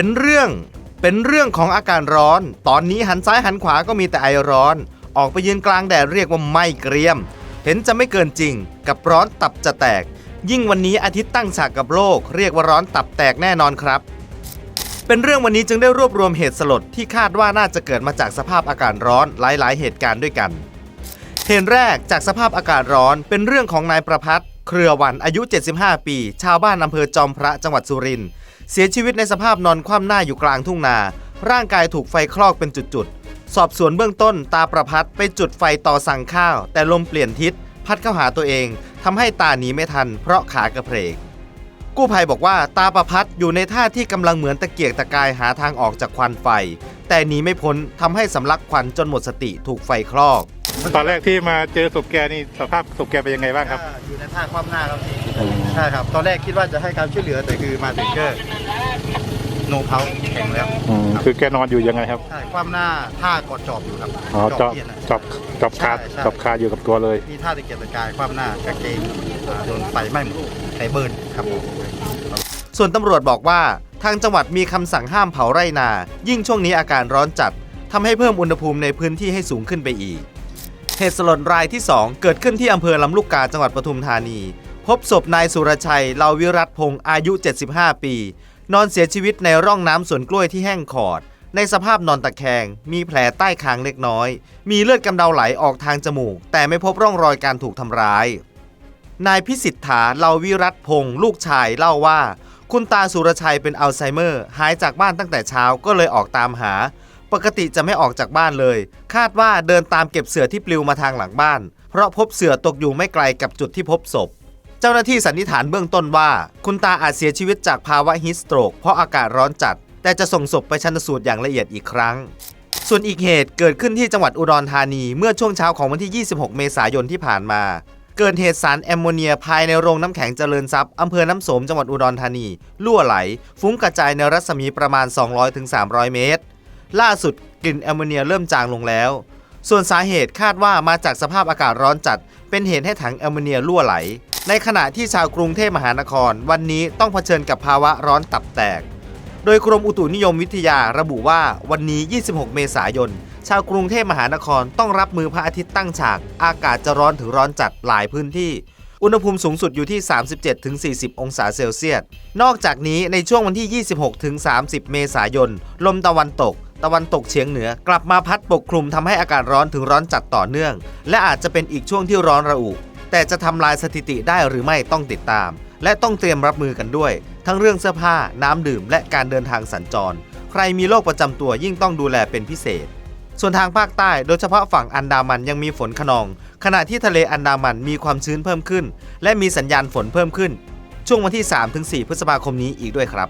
เป็นเรื่องเป็นเรื่องของอากาศร้อน ตอนนี้หันซ้ายหันขวาก็มีแต่ไอร้อน ออกไปยืนกลางแดดเรียกว่าไม่เกรียม เห็นจะไม่เกินจริง กับร้อนตับจะแตก ยิ่งวันนี้อาทิตย์ตั้งฉากกับโลก เรียกว่าร้อนตับแตกแน่นอนครับ เป็นเรื่องวันนี้จึงได้รวบรวมเหตุสลดที่คาดว่าน่าจะเกิดมาจากสภาพอากาศร้อนหลาย ๆ เหตุการณ์ด้วยกัน เหตุแรกจากสภาพอากาศร้อนเป็นเรื่องของนายประพัฒน์ เครือวันอายุ 75 ปี ชาวบ้านอำเภอจอมพระจังหวัดสุรินทร์เสียชีวิตในสภาพนอนคว่ำหน้าอยู่กลางทุ่งนา ร่างกายถูกไฟคลอกเป็นจุดๆ สอบสวนเบื้องต้นตาประพัฒน์ไปจุดไฟต่อสั่งข้าว แต่ลมเปลี่ยนทิศ พัดเข้าหาตัวเองทำให้ตาหนีไม่ทัน เพราะขากระเพกกู้ภัยบอกว่าตาประพัดอยู่ในท่าที่กำลังเหมือนตะเกียกตะกายหาทางออกจากควันไฟ แต่หนีไม่พ้นทำให้สำลักควันจนหมดสติถูกไฟคลอก ตอนแรกที่มาเจอศพแกนี่สภาพศพแกเป็นยังไงบ้างครับอยู่ในท่าคว่ำหน้าครับพี่ใช่ครับ ตอนแรกคิดว่าจะให้การช่วยเหลือแต่คือมาถึงก็โนเพาแข็งแล้วคือแกนอนอยู่ยังไงครับใช่คว่ำหน้าท่ากอดจอบอยู่ครับอ๋อจอบเพี้ยนนะ จอบจอบคาใช่ใช่ จอบคาอยู่กับตัวเลย มีท่าตะเกียกตะกายคว่ำหน้ากางเกงอ่าโดนไฟไหม้หมดไฟเบิร์นครับผม ส่วนตำรวจบอกว่า ทางจังหวัดมีคำสั่งห้ามเผาไร่นา ยิ่งช่วงนี้อาการร้อนจัดทำให้เพิ่มอุณหภูมิในพื้นที่ให้สูงขึ้นไปอีก เหตุสลดรายที่ 2 เกิดขึ้นที่อำเภอลำลูกกาจังหวัดปทุมธานี พบศพนายสุรชัยเลาวิรัตพงศ์อายุ 75 ปี นอนเสียชีวิตในร่องน้ำสวนกล้วยที่แห้งขอด ในสภาพนอนตะแคง มีแผลใต้คางเล็กน้อย มีเลือดกำเดาไหลออกทางจมูก แต่ไม่พบร่องรอยการถูกทำร้าย นายพิสิทธาเลาวิรัตพงศ์ลูกชายเล่าว่า คุณตาสุรชัยเป็นอัลไซเมอร์ หายจากบ้านตั้งแต่เช้าก็เลยออกตามหา ปกติจะไม่ออกจากบ้านเลย คาดว่าเดินตามเก็บเสือที่ปลิวมาทางหลังบ้าน เพราะพบเสือตกอยู่ไม่ไกลกับจุดที่พบศพ เจ้าหน้าที่สันนิษฐานเบื้องต้นว่า คุณตาอาจเสียชีวิตจากภาวะฮิสโตรกเพราะอากาศร้อนจัด แต่จะส่งศพไปชันสูตรอย่างละเอียดอีกครั้ง ส่วนอีกเหตุเกิดขึ้นที่จังหวัดอุดรธานีเมื่อช่วงเช้าของวันที่ 26 เมษายนที่ผ่านมาเกิดเหตุสารแอมโมเนียภายในโรงน้ำแข็งเจริญทรัพย์อำเภอน้ำสมจังหวัดอุดรธานีรั่วไหล ฟุ้งกระจายในรัศมีประมาณ 200-300 เมตร ล่าสุดกลิ่นแอมโมเนียเริ่มจางลงแล้ว ส่วนสาเหตุคาดว่ามาจากสภาพอากาศร้อนจัด เป็นเหตุให้ถังแอมโมเนียรั่วไหล ในขณะที่ชาวกรุงเทพมหานคร วันนี้ต้องเผชิญกับภาวะร้อนตับแตก โดยกรมอุตุนิยมวิทยาระบุว่าวันนี้ 26 เมษายน ชาวกรุงเทพมหานครต้องรับมือพระอาทิตย์ตั้งฉาก อากาศจะร้อนถึงร้อนจัดหลายพื้นที่อุณหภูมิสูงสุดอยู่ที่ 37-40 องศาเซลเซียส นอกจากนี้ในช่วงวันที่ 26-30 เมษายน ลมตะวันตก ตะวันตกเฉียงเหนือกลับมาพัดปกคลุมทำให้อากาศร้อนถึงร้อนจัดต่อเนื่อง และอาจจะเป็นอีกช่วงที่ร้อนระอุ แต่จะทำลายสถิติได้หรือไม่ต้องติดตาม และต้องเตรียมรับมือกันด้วย ทั้งเรื่องเสื้อผ้า น้ำดื่ม และการเดินทางสัญจร ใครมีโรคประจำตัวยิ่งต้องดูแลเป็นพิเศษ ส่วนทางภาคใต้โดยเฉพาะฝั่งอันดามันยังมีฝนขนอง ขณะที่ทะเลอันดามันมีความชื้นเพิ่มขึ้น และมีสัญญาณฝนเพิ่มขึ้น ช่วงวันที่ 3-4 พฤษภาคมนี้อีกด้วยครับ